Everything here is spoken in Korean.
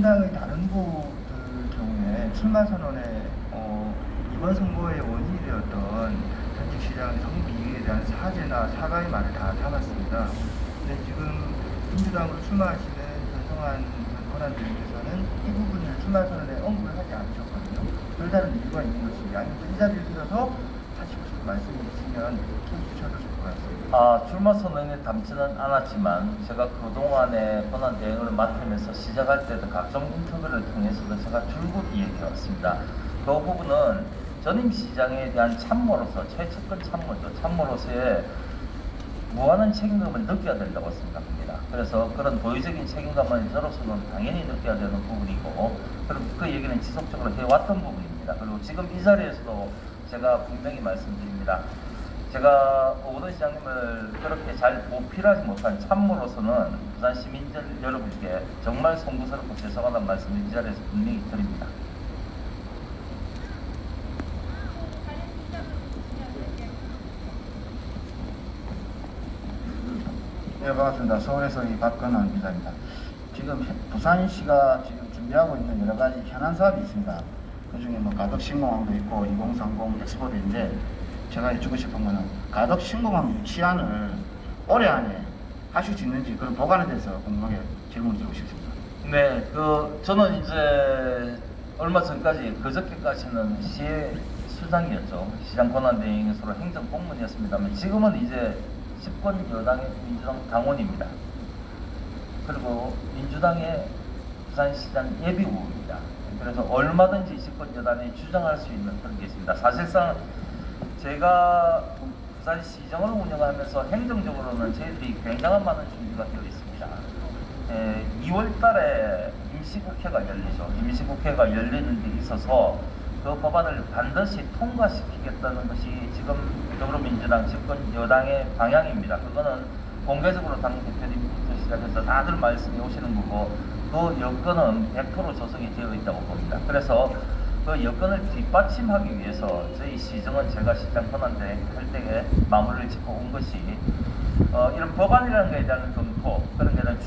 민주당의 다른 후보들 경우에 출마 선언에 어, 이번 선거의 원인이 되었던 단직시장 성비위에 대한 사죄나 사과의 말을 다 담았습니다. 근데 지금 민주당으로 출마하시는 변성환 전 권한대행께서는 이 부분을 출마 선언에 언급을 하지 않으셨거든요. 별다른 이유가 있는 것이 아니면 이 자리를 빌어서 싶은 말씀이 있으면 해주셔도 좋을 것 같습니다. 아, 출마 선언에 담지는 않았지만 제가 그동안에 권한 대행을 맡으면서 시작할 때도 각종 인터뷰를 통해서도 제가 줄곧 얘기해왔습니다. 그 부분은 전임 시장에 대한 참모로서 최측근 참모죠. 참모로서의 무한한 책임감을 느껴야 된다고 생각합니다. 그래서 그런 도의적인 책임감을 저로서는 당연히 느껴야 되는 부분이고 그럼 그 얘기는 지속적으로 해왔던 부분입니다. 그리고 지금 이 자리에서도 제가 분명히 말씀드립니다. 제가 오거돈 시장님을 그렇게 잘 보필하지 못한 참모로서는 부산 시민들 여러분께 정말 송구스럽고 죄송하다는 말씀을 이 자리에서 분명히 드립니다. 네, 반갑습니다. 서울에서 이 박건원 기자입니다. 지금 부산시가 지금 준비하고 있는 여러 가지 현안 사업이 있습니다. 그 중에 뭐 가덕 신공항도 있고 2030 엑스포도 있는데 제가 여쭈고 싶은 거는 가덕 신공항 유치안을 올해 안에 하실 수 있는지 그런 보관에 대해서 궁금하게 질문 드리고 싶습니다. 네, 그 저는 이제 얼마 전까지 그저께까지는 시의 수장이었죠. 시장 권한대행에서로 행정 공무원이었습니다만 지금은 이제 집권 여당의 민주당 당원입니다. 그리고 민주당의 부산시장 예비후보입니다. 그래서 얼마든지 집권 여당이 주장할 수 있는 그런 게 있습니다. 사실상 제가 부산시정을 운영하면서 행정적으로는 저희들이 굉장한 많은 준비가 되어 있습니다. 에, 2월 달에 임시국회가 열리죠. 임시국회가 열리는 데 있어서 그 법안을 반드시 통과시키겠다는 것이 지금 더불어민주당 집권 여당의 방향입니다. 그거는 공개적으로 당 대표님부터 시작해서 다들 말씀해 오시는 거고 그 여건은 100% 조성이 되어 있다고 봅니다. 그래서 그 여건을 뒷받침하기 위해서 저희 시정은 제가 시장 권한대 할 때에 마무리를 짓고 온 것이 어, 이런 법안이라는 것에 대한 검토 그런 거는